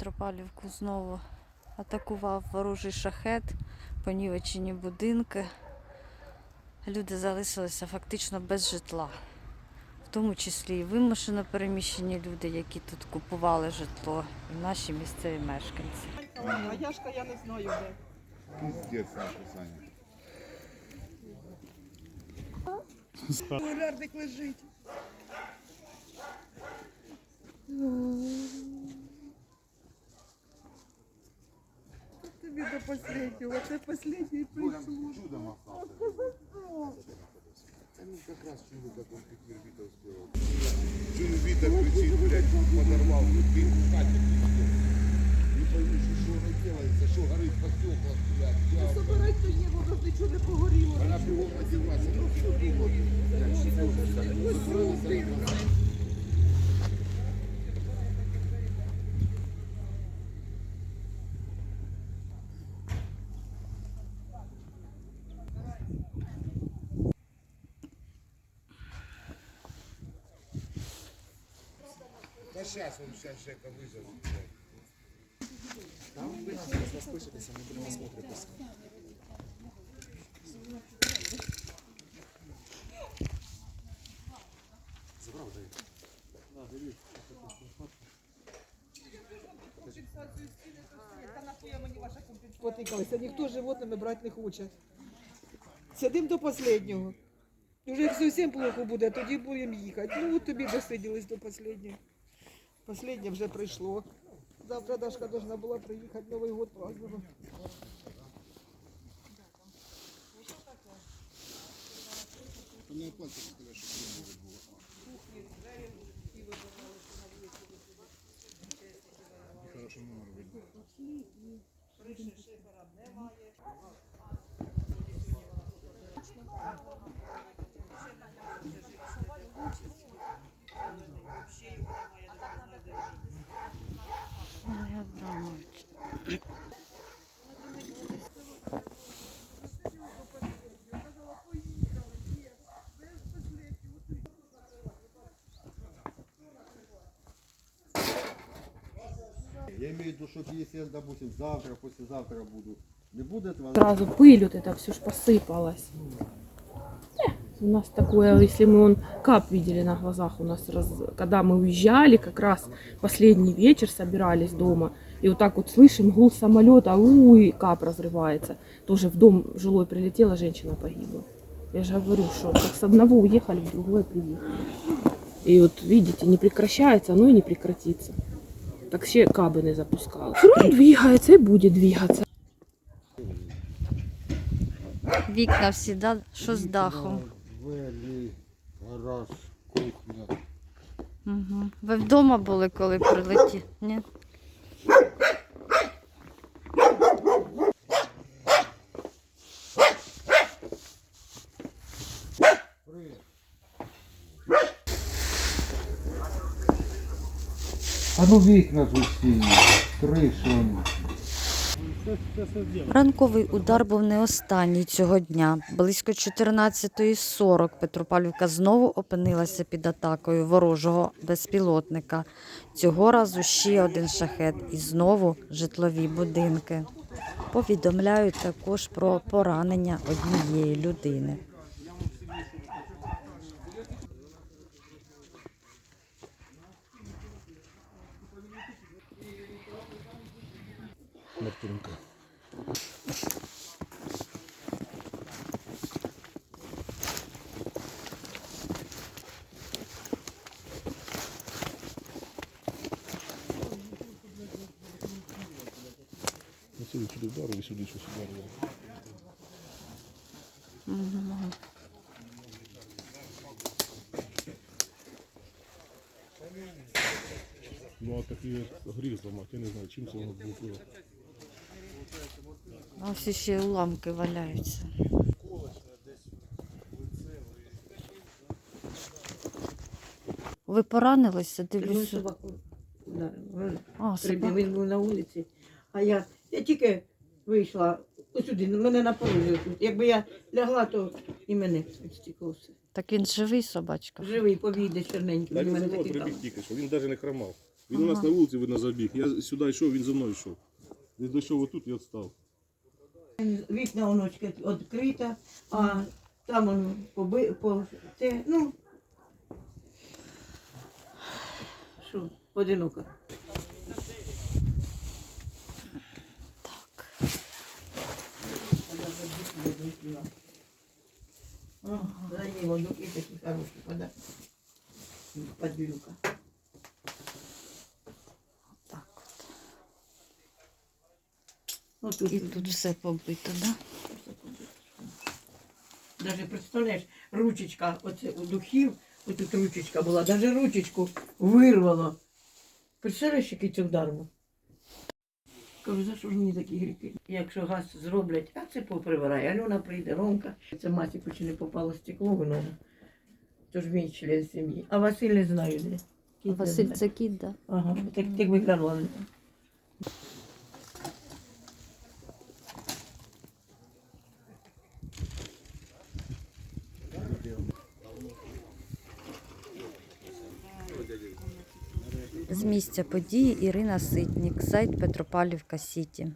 Петропавлівку знову атакував ворожий шахет, понівечені будинки. Люди залишилися фактично без житла. В тому числі і вимушено переміщені люди, які тут купували житло, і наші місцеві мешканці. А Яшка я не знаю де. Пиздец, Саня. Полярник лежить. Тобі до останнього, це останній прийшло. Чудом ну как раз чудо, как он как Вербита успел. Чудо Вита кричит, блядь, подорвал, ну ты в хате. Не пойму, что, что оно делается, что горит по стеклам, блядь. Собирай то є, воно ж нічого не погоріло. Она бегом одеваться, ну все думает. Сейчас он сейчас Жека вызовет. блядь. Потикалися, ніхто животними брати не хоче. Сидим до останнього. Уже зовсім плохо буде, тоді будемо їхати. Ну от тобі досиділись до останнього. Последнее уже пришло. Завтра Дашка должна была приехать новый год праздновать. Не номер видно. Криші шифера немає. Я имею в виду, что если я, допустим, завтра, послезавтра буду, не будет вам... сразу пыль вот это все ж посыпалось. Э, У нас такое, если мы он кап видели на глазах у нас, раз- когда мы уезжали, как раз последний вечер собирались дома, и вот так вот слышим гул самолета, у и кап разрывается. Тоже в дом жилой прилетела, женщина погибла. Я же говорю, что как с одного уехали, в другое приехали. И вот видите, не прекращается, оно и не прекратится. Так ще каби не запускали. Все равно двигается и будет двигаться. Вікна всі, да? що з дахом? Двері, гараж, кухня. Угу. Ви вдома були, коли прилетів? Ні? А ну вікна ж усі, кришу. Ранковий удар був не останній цього дня. Близько 14.40 Петропавлівка знову опинилася під атакою ворожого безпілотника. Цього разу ще один шахет і знову житлові будинки. Повідомляють також про поранення однієї людини. Мартинка. Ну, Сюди сюди вдарили, сюди щось ударило. Ну а такий гріх зламати, я не знаю, чим це воно було. А ось ще уламки валяються. Ви поранилися? Дивлюся. Він А, собака. він був на вулиці, а я, я тільки вийшла сюди, мене на порозі. Якби я лягла, то і мене все. Так він живий собачка. Живий, повійде чорненький, Та він мене мною прибіг тільки що, він навіть не хромав. Він у нас на вулиці видно забіг. Я сюди йшов, він за мною йшов. Він дійшов отут і відстав. Вікна оночка відкрита, а там он поби, по, це, ну, що, одиноко. Так. За ним он и такие хорошие подарки. Подбилюка. Ну, тут, І тут все побито, да? Даже представляєш, ручечка, оце у духів, отут ручечка була, даже ручечку вирвало. Представляєш, який це удар був? Кажу, за що ж мені такі гріхи? Якщо газ зроблять, а це поприбирає. Альона прийде, Ромка. Це Масіку чи не попало стекло в ногу. Тож мій член сім'ї. А Василь не знаю де. Кіт не Василь це кіт, да? Ага, так, так би З місця події Ірина Ситнік, сайт Петропавлівка Сіті.